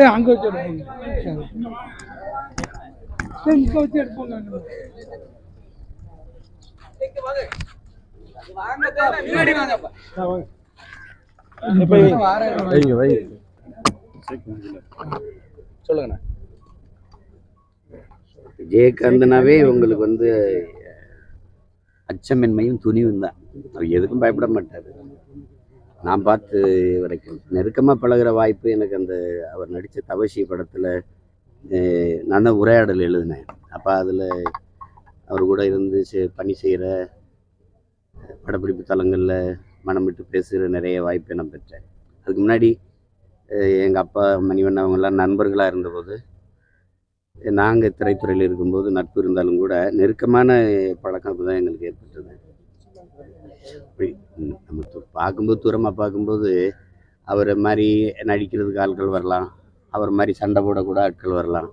ஏ அங்கே வச்சு எடுப்போங்க இங்கே வச்சு எடுப்போங்க. சொல்லுங்கண்ணா. விஜயகாந்தனாவே உங்களுக்கு வந்து அச்சமின்மையும் துணிவும் தான் அவர் எதுக்கும் பயப்பட மாட்டார். நான் பார்த்து வரைக்கும் நெருக்கமாக பழகுற வாய்ப்பு எனக்கு அந்த அவர் நடித்த தவசி படத்தில் நான் தான் உரையாடல் எழுதினேன். அப்போ அதில் அவர் கூட இருந்து செ- பணி செய்கிற படப்பிடிப்பு தலங்களில் மனம் விட்டு பேசுகிற நிறைய வாய்ப்பை நான் பெற்றேன். அதுக்கு முன்னாடி எங்கள் அப்பா மணிவன் அவங்கெல்லாம் நண்பர்களாக இருந்தபோது நாங்கள் திரைத்துறையில் இருக்கும்போது நட்பு இருந்தாலும் கூட நெருக்கமான பழக்கம் தான் எங்களுக்கு ஏற்பட்டது. நம்ம பார்க்கும்போது தூரமாக பார்க்கும்போது அவரை மாதிரி நடிக்கிறதுக்கு ஆட்கள் வரலாம். அவர் மாதிரி சண்டை போடக்கூட ஆட்கள் வரலாம்.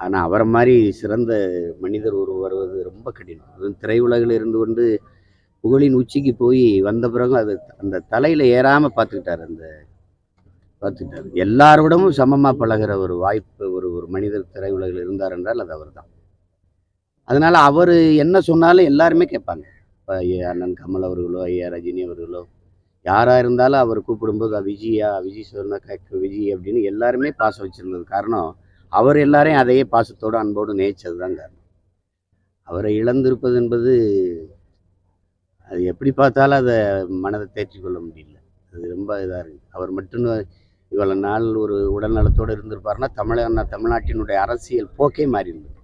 ஆனால் அவரை மாதிரி சிறந்த மனிதர் ஒரு வருவது ரொம்ப கடினம். அதுவும் திரையுலகில் இருந்து கொண்டு புகழின் உச்சிக்கு போய் வந்த பிறகு அது அந்த தலையில் ஏறாமல் பார்த்துக்கிட்டார் அந்த பார்த்துக்கிட்டார். எல்லாரோடமும் சமமாக பழகுற ஒரு வாய்ப்பு ஒரு ஒரு மனிதர் திரையுலகில் இருந்தார் என்றால் அது அவர் தான் அதனால் அவர் என்ன சொன்னாலும் எல்லாருமே கேட்பாங்க. இப்போ அண்ணன் கமல் அவர்களோ ஐயா ரஜினி அவர்களோ யாராக இருந்தாலும் அவர் கூப்பிடும்போது விஜயா விஜய் சொன்னா விஜய் அப்படின்னு எல்லாருமே பாசம் வச்சிருந்தது. காரணம் அவர் எல்லாரையும் அதையே பாசத்தோடு அன்போடு நேச்சது தான் காரணம். அவரை இழந்திருப்பது என்பது அது எப்படி பார்த்தாலும் அதை மனதை தேற்றிக் கொள்ள முடியல. அது ரொம்ப இதாக இருக்குது அவர் மட்டும் இவ்வளோ நாள் ஒரு உடல்நலத்தோடு இருந்திருப்பாருன்னா தமிழக தமிழ்நாட்டினுடைய அரசியல் போக்கே மாறி இருந்தது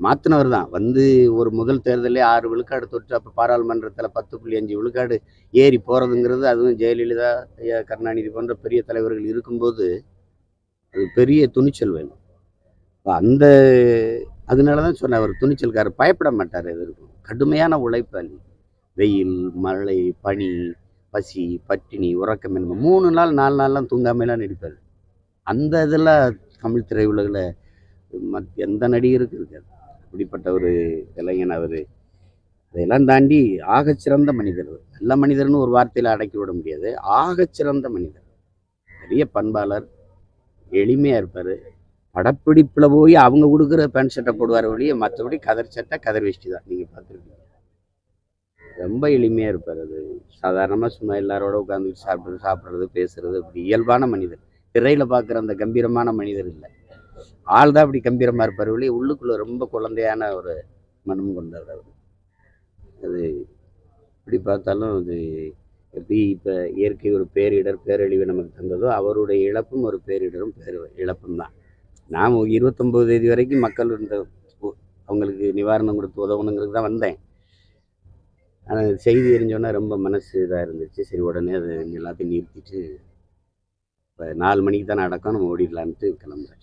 மாற்றினவர் தான். வந்து ஒரு முதல் தேர்தலே ஆறு விழுக்காடு தொற்று அப்போ பாராளுமன்றத்தில் பத்து புள்ளி அஞ்சு விழுக்காடு ஏறி போகிறதுங்கிறது அதுவும் ஜெயலலிதா ஐயா கருணாநிதி போன்ற பெரிய தலைவர்கள் இருக்கும்போது அது பெரிய துணிச்சல் வேணும். அந்த அதனால தான் சொன்ன அவர் துணிச்சல்காரர் பயப்பட மாட்டார் எதிர்க்கும் கடுமையான உழைப்பாளி வெயில் மழை பனி பசி பட்டினி உறக்கம் உறக்கமின்மை மூணு நாள் நாலு நாள்லாம் தூங்காமலாம் நடிப்பார் அந்த இதெல்லாம் தமிழ் திரையுலகில் மத் எந்த நடிகருக்கு இருக்காது. அப்படிப்பட்ட ஒரு இளைஞன் அவர். அதையெல்லாம் தாண்டி ஆகச்சிறந்த மனிதர் நல்ல மனிதர்னு ஒரு வார்த்தையில் அடக்கி விட முடியாது. ஆகச்சிறந்த மனிதர். பெரிய பண்பாளர் எளிமையாக இருப்பார். படப்பிடிப்பில் போய் அவங்க கொடுக்குற பேண்ட் சட்டை போடுவார் வழியே மற்றபடி கதர் சட்டை கதர் வேஷ்டி தான். நீங்கள் பார்த்துருக்கீங்க ரொம்ப எளிமையாக இருப்பார் அது. சாதாரணமாக சும்மா எல்லாரோட உட்காந்துட்டு சாப்பிட்டு சாப்பிட்றது பேசுறது அப்படி இயல்பான மனிதர். திரையில் பார்க்குற அந்த கம்பீரமான மனிதர் இல்லை. ஆள் தான் அப்படி கம்பீரமாக இருப்பார் வெளியே உள்ளுக்குள்ளே ரொம்ப குழந்தையான ஒரு மனம் கொண்டார் அவர். அது எப்படி பார்த்தாலும் அது எப்படி இப்போ இயற்கை ஒரு பேரிடர் பேரழிவு நமக்கு தந்ததோ அவருடைய இழப்பும் ஒரு பேரிடரும் பேர் இழப்பும் தான் நான் இருபத்தொம்போது தேதி வரைக்கும் மக்கள் இந்த அவங்களுக்கு நிவாரணம் கொடுத்து உதவணுங்கிறது தான் வந்தேன். ஆனால் செய்தி தெரிஞ்சோன்னே ரொம்ப மனசு இதாக இருந்துச்சு. சரி உடனே அதை எல்லாத்தையும் நிறுத்திட்டு இப்போ நாலு மணிக்கு தான் நடக்கும் நம்ம ஓடிடலான்ட்டு கிளம்புறேன்.